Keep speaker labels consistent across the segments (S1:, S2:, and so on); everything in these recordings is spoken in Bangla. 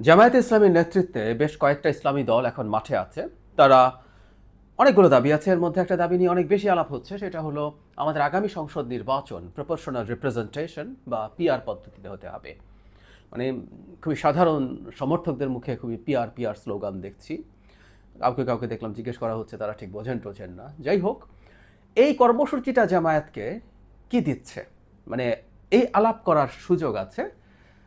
S1: জামায়াতে ইসলামীর নেতৃত্বে বেশ কয়েকটা ইসলামী দল এখন মাঠে আছে। তারা অনেকগুলো দাবি আছে। এর মধ্যে একটা দাবি নিয়ে অনেক বেশি আলাপ হচ্ছে। সেটা হলো, আমাদের আগামী সংসদ নির্বাচন প্রপোর্শনাল রিপ্রেজেন্টেশন বা পিআর পদ্ধতিতে হতে হবে। মানে খুবই সাধারণ সমর্থকদের মুখে খুবই পিআর পিআর স্লোগান দেখছি। কাউকে কাউকে দেখলাম জিজ্ঞেস করা হচ্ছে, তারা ঠিক বোঝেন টোঝেন না। যাই হোক, এই কর্মসূচিটা জামায়াতকে কি দিচ্ছে? মানে এই আলাপ করার সুযোগ আছে।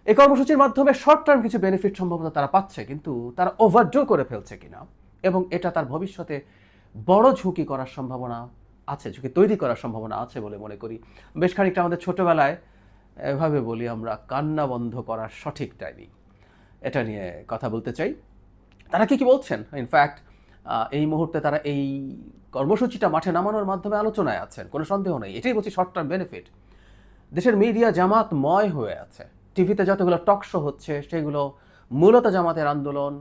S1: এই কর্মসূচির মাধ্যমে শর্ট টার্ম কিছু বেনিফিট সম্ভবত তারা পাচ্ছে, কিন্তু তারা ওভারডো করে ফেলছে কিনা? এবং এটা তার ভবিষ্যতে বড় ঝুঁকি করার সম্ভাবনা আছে, ঝুঁকি তৈরি করার সম্ভাবনা আছে বলে মনে করি। বেশ খানিকটা আমাদের ছোটোবেলায় এভাবে বলি আমরা, কান্না বন্ধ করার সঠিক টাইমিং এটা নিয়ে কথা বলতে চাই। তারা কি কি বলছেন? ইনফ্যাক্ট এই মুহূর্তে তারা এই কর্মসূচিটা মাঠে নামানোর মাধ্যমে আলোচনায় আছেন, কোনো সন্দেহ নেই। এটাই বলছি শর্ট টার্ম বেনিফিট দেশের মিডিয়া জামাতময় হয়ে আছে। টিভিতে যতগুলো টক শো হচ্ছে, সেগুলো মূলত জামাতের আন্দোলন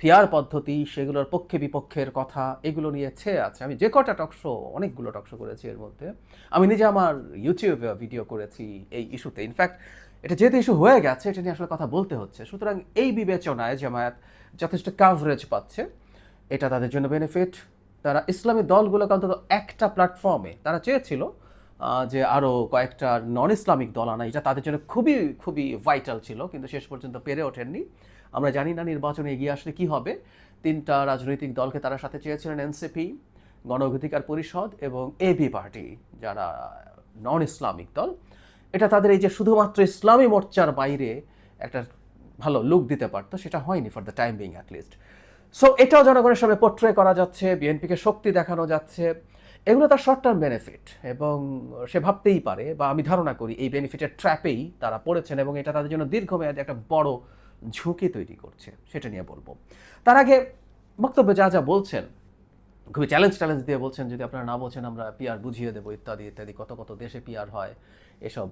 S1: ফিয়ার পদ্ধতি, সেগুলোর পক্ষে বিপক্ষের কথা, এগুলো নিয়ে ছেয়ে আছে। আমি যে কটা টক শো, অনেকগুলো টক শো করেছি এর মধ্যে। আমি নিজে আমার ইউটিউবে ভিডিও করেছি এই ইস্যুতে। ইনফ্যাক্ট এটা যেহেতু ইস্যু হয়ে গেছে, এটা নিয়ে আসলে কথা বলতে হচ্ছে। সুতরাং এই বিবেচনায় জামায়াত যথেষ্ট কাভারেজ পাচ্ছে। এটা তাদের জন্য বেনিফিট তারা ইসলামী দলগুলোকে অন্তত একটা প্ল্যাটফর্মে তারা চেয়েছিল যে আরও কয়েকটা নন ইসলামিক দল আনা, এটা তাদের জন্য খুবই খুবই ভাইটাল ছিল, কিন্তু শেষ পর্যন্ত পেরে ওঠেননি। আমরা জানি না নির্বাচনে এগিয়ে আসলে কি হবে। তিনটা রাজনৈতিক দলকে তারা সাথে চেয়েছিলেন এনসিপি গণ অধিকার পরিষদ এবং এবি পার্টি যারা নন ইসলামিক দল। এটা তাদের এই যে শুধুমাত্র ইসলামী মোর্চার বাইরে একটা ভালো লুক দিতে পারতো, সেটা হয়নি for the time being at least so এটাও জনগণের সামনে পোট্রে করা যাচ্ছে বিএনপিকে শক্তি দেখানো যাচ্ছে। এগুলো তার শর্ট টার্ম বেনিফিট এবং সে ভাবতেই পারে বা আমি ধারণা করি এই বেনিফিটের ট্র্যাপেই তারা পড়েছেন এবং এটা তাদের জন্য দীর্ঘমেয়াদে একটা বড় ঝুঁকি তৈরি করছে, সেটা নিয়ে বলব। তার আগে বক্তব্যে যা যা বলছেন, খুবই চ্যালেঞ্জ ট্যালেঞ্জ দিয়ে বলছেন, যদি আপনারা না বলছেন আমরা পিআর বুঝিয়ে দেবো, ইত্যাদি ইত্যাদি, কত কত দেশে পিআর হয়, এসব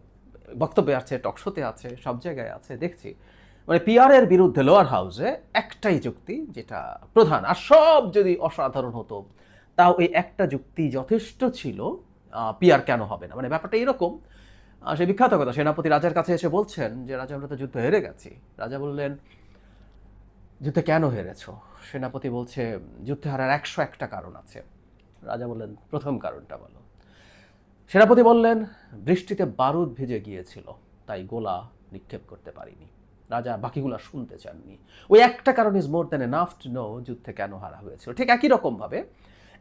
S1: বক্তব্যে আছে টকশোতে আছে, সব জায়গায় আছে, দেখছি। মানে পিআর এর বিরুদ্ধে লোয়ার হাউসে একটাই যুক্তি, যেটা প্রধান। আর সব যদি অসাধারণ হতো তাও এই একটা যুক্তি যথেষ্ট ছিল পিয়ার কেন হবে না? মানে ব্যাপারটা এরকম সে বিখ্যাত কথা, সেনাপতি রাজার কাছে এসে বলছেন যে, রাজা, আমরা তো যুদ্ধ হেরে গেছি। রাজা বললেন, যুদ্ধে কেন হেরেছ? সেনাপতি বলছে, যুদ্ধে হারার একশো একটা কারণ আছে। রাজা বললেন, প্রথম কারণটা বলো। সেনাপতি বললেন, বৃষ্টিতে বারুদ ভিজে গিয়েছিল, তাই গোলা নিক্ষেপ করতে পারিনি। রাজা বাকিগুলো শুনতে চাননি। ওই একটা কারণ is more than enough to know যুদ্ধে কেন হারা হয়েছিল। ঠিক একই রকমভাবে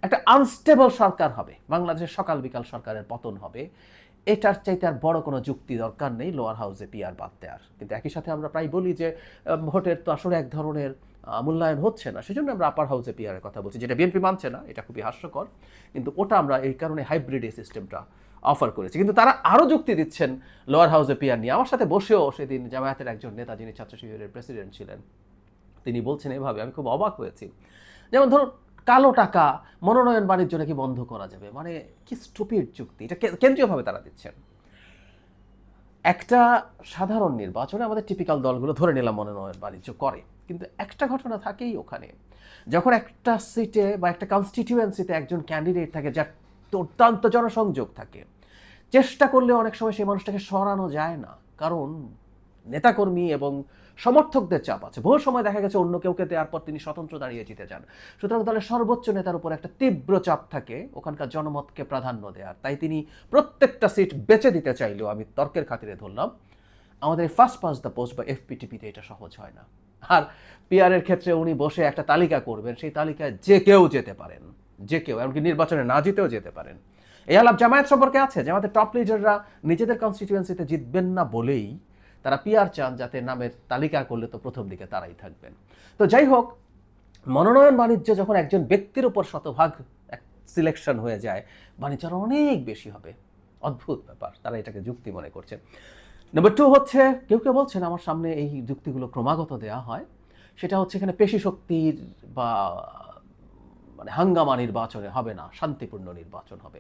S1: একটা আনস্টেবল সরকার হবে। বাংলাদেশের সকাল বিকাল সরকারের পতন হবে। এটার চাইতে আর বড় কোনো যুক্তি দরকার নেই লোয়ার হাউসে পিআর বাদ দেওয়ার। কিন্তু একই সাথে আমরা প্রায় বলি যে ভোটের তো আসলে এক ধরনের মূল্যায়ন হচ্ছে না। সেজন্য আমরা আপার হাউসে পিআরের কথা বলছি, যেটা বিএনপি মানছে না, এটা খুবই হাস্যকর। কিন্তু ওটা আমরা এই কারণে হাইব্রিড এই সিস্টেমটা অফার করেছি। কিন্তু তারা আরও যুক্তি দিচ্ছেন লোয়ার হাউসে পিআর নিয়ে। আমার সাথে বসেও সেদিন জামায়াতের একজন নেতা, যিনি ছাত্র শিবিরের প্রেসিডেন্ট ছিলেন, তিনি বলছেন এভাবে, আমি খুব অবাক হয়েছি। যেমন ধরুন কালো টাকা মনোনয়ন বাণিজ্য নাকি বন্ধ করা যাবে? মানে কি স্টুপিড যুক্তি এটা কেন্দ্রীয়ভাবে তারা দিচ্ছেন। একটা সাধারণ নির্বাচনে আমাদের টিপিক্যাল দলগুলো ধরে নিলাম মনোনয়ন বাণিজ্য করে, কিন্তু একটা ঘটনা থাকেই ওখানে। যখন একটা সিটে বা একটা কনস্টিটিউয়েন্সিতে একজন ক্যান্ডিডেট থাকে যার অত্যন্ত জনসংযোগ থাকে, চেষ্টা করলে অনেক সময় সেই মানুষটাকে সরানো যায় না। কারণ নেতাকর্মী এবং সমর্থকদের চাপ আছে। বহু সময় দেখা গেছে অন্য কেউকে দেওয়ার পর তিনি স্বতন্ত্র দাঁড়িয়ে জিতে যান। সুতরাং দলের সর্বোচ্চ নেতার উপর একটা তীব্র চাপ থাকে, ওখানকার জনমতকে প্রাধান্য দেওয়ার। তাই তিনি প্রত্যেকটা সিট বেচে দিতে চাইলেও আমি তর্কের খাতিরে ধরলাম, আমাদের ফার্স্ট পাস দ্য পোস্ট বা এফপিটিপিতে এটা সহজ হয় না। আর পিআরের ক্ষেত্রে উনি বসে একটা তালিকা করবেন, সেই তালিকায় যে কেউ যেতে পারেন, যে কেউ, এমনকি নির্বাচনে না জিতেও যেতে পারেন। এই আলাপ জামায়াত সম্পর্কে আছে? জামায়াতের টপ লিডাররা নিজেদের কনস্টিটিউয়েন্সিতে জিতবেন না বলেই তারা পিয়ার চান যাতে নামের তালিকা করলে তো প্রথম দিকে তারাই থাকবেন। তো যাই হোক, মনোনয়ন বাণিজ্য যখন একজন ব্যক্তির উপর শতভাগ সিলেকশন হয়ে যায়, বাণিজ্য অনেক বেশি হবে। অদ্ভুত ব্যাপার, তারা এটাকে যুক্তি মনে করছে। নাম্বার টু হচ্ছে, কেউ কেউ বলছেন আমার সামনে এই যুক্তিগুলো ক্রমাগত দেওয়া হয়। সেটা হচ্ছে এখানে পেশি শক্তির বা মানে হাঙ্গামা নির্বাচনে হবে না, শান্তিপূর্ণ নির্বাচন হবে।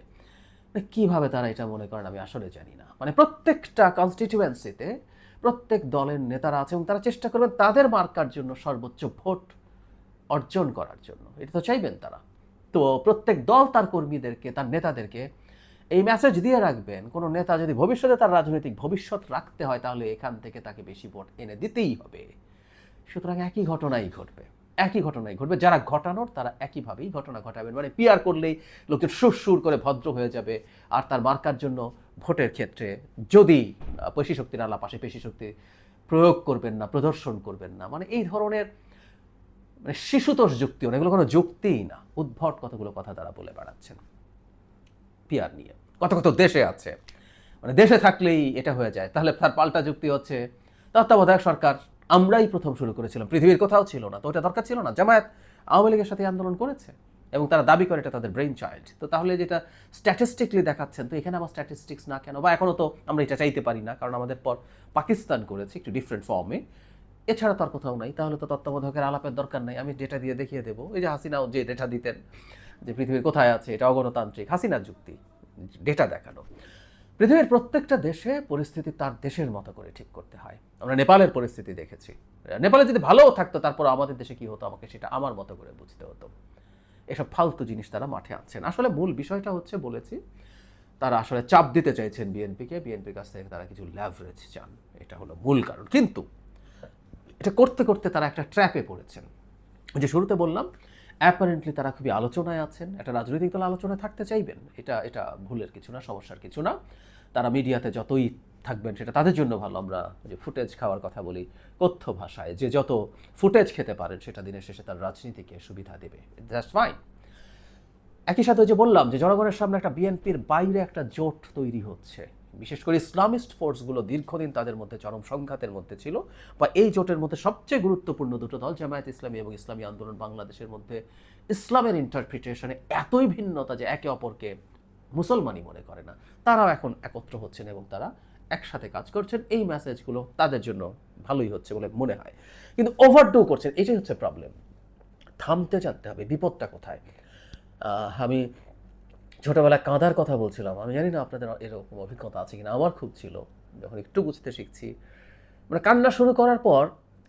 S1: মানে কীভাবে তারা এটা মনে করেন আমি আসলে জানি না। মানে প্রত্যেকটা কনস্টিটিউয়েন্সিতে প্রত্যেক দলের নেতারা আছে এবং তারা চেষ্টা করবেন তাদের মার্কার জন্য সর্বোচ্চ ভোট অর্জন করার জন্য। এটা তো চাইবেন তারা। তো প্রত্যেক দল তার কর্মীদেরকে, তার নেতাদেরকে এই মেসেজ দিয়ে রাখবেন, কোনো নেতা যদি ভবিষ্যতে তার রাজনৈতিক ভবিষ্যৎ রাখতে হয়, তাহলে এখান থেকে তাকে বেশি ভোট এনে দিতেই হবে। সুতরাং একই ঘটনাই ঘটবে, একই ঘটনাই ঘটবে। যারা ঘটানোর, তারা একইভাবেই ঘটনা ঘটাবেন। মানে পিয়ার করলেই লোকের সুর সুর করে ভদ্র হয়ে যাবে, আর তার মার্কার জন্য ভোটের ক্ষেত্রে যদি পেশি শক্তির আলাপ আসে পেশি শক্তি প্রয়োগ করবেন না, প্রদর্শন করবেন না মানে এই ধরনের মানে শিশুতোষ যুক্তি না এগুলো কোনো যুক্তিই না। উদ্ভট কতগুলো কথা তারা বলে বেড়াচ্ছেন। পিয়ার নিয়ে। কত কত দেশে আছে। মানে দেশে থাকলেই এটা হয়ে যায়। তাহলে তার পাল্টা যুক্তি হচ্ছে, তত্ত্বাবধায়ক সরকার, আমরাই প্রথম শুরু করেছিলাম। পৃথিবীর কোথাও ছিল না। তো ওটা দরকার ছিল না। জামায়াত আওয়ামী লীগের সাথে আন্দোলন করেছে। এবং তারা দাবি করে এটা তাদের ব্রেইন চাইল্ড তো তাহলে যেটা স্ট্যাটিস্টিকলি দেখাচ্ছেন, তো এখানে আবার স্ট্যাটিস্টিক্স না কেন? বা এখনও তো আমরা এটা চাইতে পারি না, কারণ আমাদের পর পাকিস্তান করেছে একটু ডিফারেন্ট ফর্মে এছাড়া তার কোথাও নাই, তাহলে তো তত্ত্বাবধায়কের আলাপের দরকার নাই, আমি ডেটা দিয়ে দেখিয়ে দেবো। এই যে হাসিনাও যে ডেটা দিতেন, যে পৃথিবীর কোথায় আছে, এটা অগণতান্ত্রিক হাসিনার যুক্তি ডেটা দেখানো। পৃথিবীর প্রত্যেকটা দেশে পরিস্থিতি তার দেশের মতো করে ঠিক করতে হয়। আমরা নেপালের পরিস্থিতি দেখেছি। নেপালে যদি ভালোও থাকতো তারপর আমাদের দেশে কি হতো? আমাকে সেটা আমার মতো করে বুঝতে হতো। এসব ফালতু জিনিস তারা মাঠে আনছেন। আসলে মূল বিষয়টা হচ্ছে, বলেছি, তারা আসলে চাপ দিতে চাইছেন বিএনপিকে। বিএনপির কাছ থেকে তারা কিছু ল্যাভারেজ চান। এটা হলো মূল কারণ। কিন্তু এটা করতে করতে তারা একটা ট্র্যাপে পড়েছেন। যে শুরুতে বললাম অ্যাপারেন্টলি তারা খুবই আলোচনায় আছেন। একটা রাজনৈতিক দল আলোচনায় থাকতে চাইবেন। এটা এটা ভুলের কিছু না, সমস্যার কিছু না। তারা মিডিয়াতে যতই থাকবেন, সেটা তাদের জন্য ভালো। আমরা যে ফুটেজ খাওয়ার কথা বলি, কথ্য ভাষায়। যে যত ফুটেজ খেতে পারেন, সেটা দিনের শেষে তার রাজনীতিকে সুবিধা দেবে। দ্যাটস ফাইন একই সাথে যে বললাম যে জনগণের সামনে একটা বিএনপির বাইরে একটা জোট তৈরি হচ্ছে। বিশেষ করে ইসলামিস্ট ফোর্সগুলো দীর্ঘদিন তাদের মধ্যে চরম সংঘাতের মধ্যে ছিল বা এই জোটের মধ্যে সবচেয়ে গুরুত্বপূর্ণ দুটো দল, জামায়াত ইসলামী এবং ইসলামী আন্দোলন বাংলাদেশের মধ্যে ইসলামের ইন্টারপ্রিটেশনে এতই ভিন্নতা যে একে অপরকে মুসলমানই মনে করে না। তারাও এখন একত্র হচ্ছেন এবং তারা একসাথে কাজ করছেন, এই মেসেজগুলো তাদের জন্য ভালোই হচ্ছে বলে মনে হয়। কিন্তু ওভারডু করছেন, এটাই হচ্ছে প্রবলেম থামতে জানতে হবে, বিপদটা কোথায়? আমি ছোটবেলায় কাঁদার কথা বলছিলাম। আমি জানি না আপনাদের এরকম অভিজ্ঞতা আছে কিনা, আমার খুব ছিল। যখন একটু বুঝতে শিখছি মানে কান্না শুরু করার পর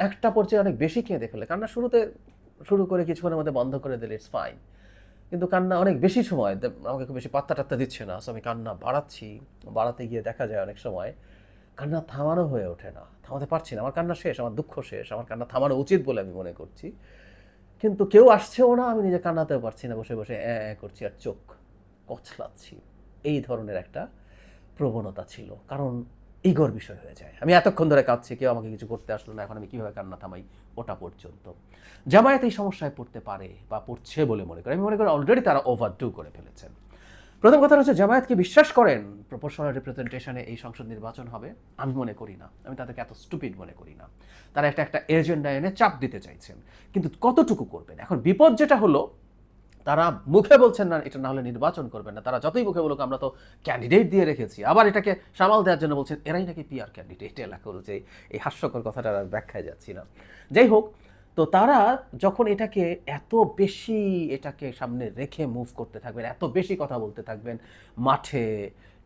S1: একটা পর্যায়ে অনেক বেশি কেঁদে ফেলে। কান্না শুরুতে শুরু করে কিছুক্ষণের মধ্যে বন্ধ করে দিলে ইটস ফাইন কিন্তু কান্না অনেক বেশি সময় আমাকে খুব বেশি পাত্তা টাত্তা দিচ্ছে না। সো আমি কান্না বাড়াচ্ছি, বাড়াতে গিয়ে দেখা যায় অনেক সময় কান্না থামানো হয়ে ওঠে না। থামাতে পারছি না, আমার কান্না শেষ, আমার দুঃখ শেষ, আমার কান্না থামানো উচিত বলে আমি মনে করছি। কিন্তু কেউ আসছেও না, আমি নিজে কান্নাতেও পারছি না, বসে বসে অ্যাঁ করছি আর চোখ কচলাচ্ছি। এই ধরনের একটা প্রবণতা ছিল। কারণ ইগর বিষয় হয়ে যায়। আমি এতক্ষণ ধরে কাঁদছি, কেউ আমাকে কিছু করতে আসলো না, এখন আমি কীভাবে কান্না থামাই ওটা পর্যন্ত। জামায়াত এই সমস্যায় পড়তে পারে বা পড়ছে বলে মনে করে। আমি মনে করি অলরেডি তারা ওভারডু করে ফেলেছেন প্রথম কথা হচ্ছে জামায়াতকে বিশ্বাস করেন প্রপোর্শনাল রিপ্রেজেন্টেশনে এই সংসদ নির্বাচন হবে? আমি মনে করি না। আমি তাদেরকে এত স্টুপিড মনে করি না। তারা একটা একটা এজেন্ডা এনে চাপ দিতে চাইছেন। কিন্তু কতটুকু করবেন? এখন বিপদ যেটা হলো তারা মুখে বলছেন না, এটা না হলে নির্বাচন করবেন না। তারা যতই মুখে বলুক, আমরা তো ক্যান্ডিডেট দিয়ে রেখেছি। আবার এটাকে সামাল দেওয়ার জন্য বলছেন, এরাই নাকি পিআর ক্যান্ডিডেট এলাকা যে এই হাস্যকর কথাটা আর ব্যাখ্যায় যাচ্ছি না। যাই হোক, তো তারা যখন এটাকে এত বেশি এটাকে সামনে রেখে মুভ করতে থাকবেন, এত বেশি কথা বলতে থাকবেন, মাঠে,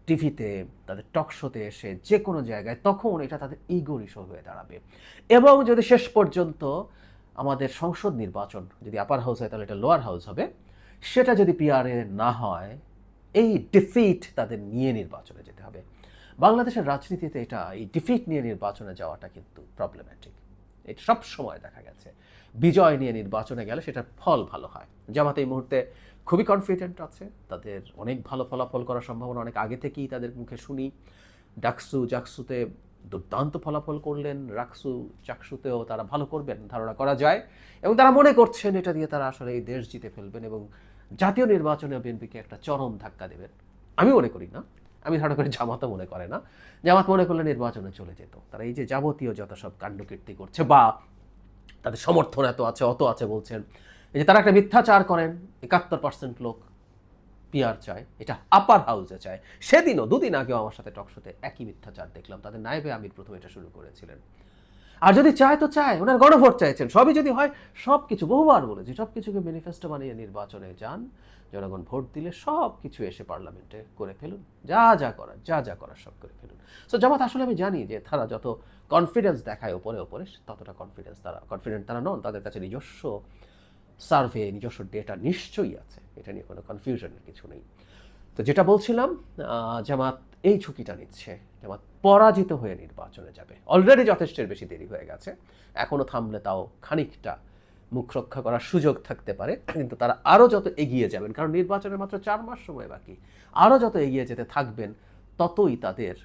S1: টিভিতে, তাদের টক শোতে এসে যে কোনো জায়গায়, তখন এটা তাদের ইগোর ইস্যু হয়ে দাঁড়াবে। এবং যদি শেষ পর্যন্ত আমাদের সংসদ নির্বাচন যদি আপার হাউস হয়, তাহলে এটা লোয়ার হাউস হবে। সেটা যদি পিআরএ না হয়, এই ডিফিট তাদের নিয়ে নির্বাচনে যেতে হবে। বাংলাদেশের রাজনীতিতে এটা, এই ডিফিট নিয়ে নির্বাচনে যাওয়াটা কিন্তু প্রবলেম্যাটিক এটা সব সময় দেখা গেছে। বিজয় নিয়ে নির্বাচনে গেলে সেটার ফল ভালো হয়। জামাত এই মুহূর্তে খুবই কনফিডেন্ট আছে। তাদের অনেক ভালো ফলাফল করার সম্ভাবনা অনেক আগে থেকেই তাদের মুখে শুনি। ডাকসু জাকসুতে দুর্দান্ত ফলাফল করলেন। রাকসু চাকসুতেও তারা ভালো করবেন, ধারণা করা যায়। এবং তারা মনে করছেন এটা দিয়ে তারা আসলে এই দেশ জিতে ফেলবেন এবং জাতীয় নির্বাচনে বিএনপিকে একটা চরম ধাক্কা দেবেন। আমি মনে করি না। আমি ধারণা করি জামাতও মনে করে না। জামাত মনে করলে নির্বাচনে চলে যেত। তারা এই যে যাবতীয় যত সব কাণ্ডকীর্তি করছে বা তাদের সমর্থন এত আছে, অত আছে বলছেন, এই যে তারা একটা মিথ্যাচার করেন, একাত্তর পার্সেন্ট লোক পিয়ার চায়, এটা আপার হাউসে চায়। সেদিনও, দুদিন আগেও আমার সাথে টকশোতে একই মিথ্যাচার দেখলাম। তাদের নাইবে আমির প্রথম এটা শুরু করেছিলেন। আর যদি চায় তো চায়, ওনার গণভোট চাইছেন। সবই যদি হয় সব কিছু বহুবার বলেছি সব কিছুকে ম্যানিফেস্টো বানিয়ে নির্বাচনে যান। জনগণ ভোট দিলে সব কিছু এসে পার্লামেন্টে করে ফেলুন। যা যা করার, যা যা করার সব করে ফেলুন। সো জামাত, আসলে আমি জানি যে তারা যত কনফিডেন্স দেখায় ওপরে ওপরে, ততটা কনফিডেন্স তারা কনফিডেন্ট তারা নন। তাদের কাছে নিজস্ব সার্ভে নিজস্ব ডেটা নিশ্চয়ই আছে। এটা নিয়ে কোনো কনফিউশনের কিছু নেই। তো যেটা বলছিলাম জামাত এই ঝুঁকিটা নিচ্ছে। জামাত পরাজিত হয়ে নির্বাচনে যাবে। অলরেডি যথেষ্টের বেশি দেরি হয়ে গেছে। এখনও থামলে তাও খানিকটা মুখ রক্ষা করার সুযোগ থাকতে পারে, কিন্তু তারা আরও যত এগিয়ে যাবেন, কারণ নির্বাচনের মাত্র চার মাস সময় বাকি আরও যত এগিয়ে যেতে থাকবেন, ততই তাদের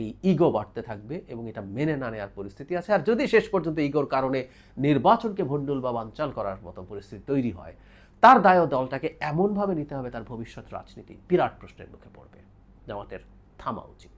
S1: এই ইগো বাড়তে থাকবে এবং এটা মেনে না নেওয়ার পরিস্থিতি আছে। আর যদি শেষ পর্যন্ত ইগোর কারণে নির্বাচনকে ভণ্ডুল বা বানচাল করার মতো পরিস্থিতি তৈরি হয় তার দায় দলটাকে এমনভাবে নিতে হবে তার ভবিষ্যৎ রাজনীতি। বিরাট প্রশ্নের মুখে পড়বে। জামাতের থামা উচিত।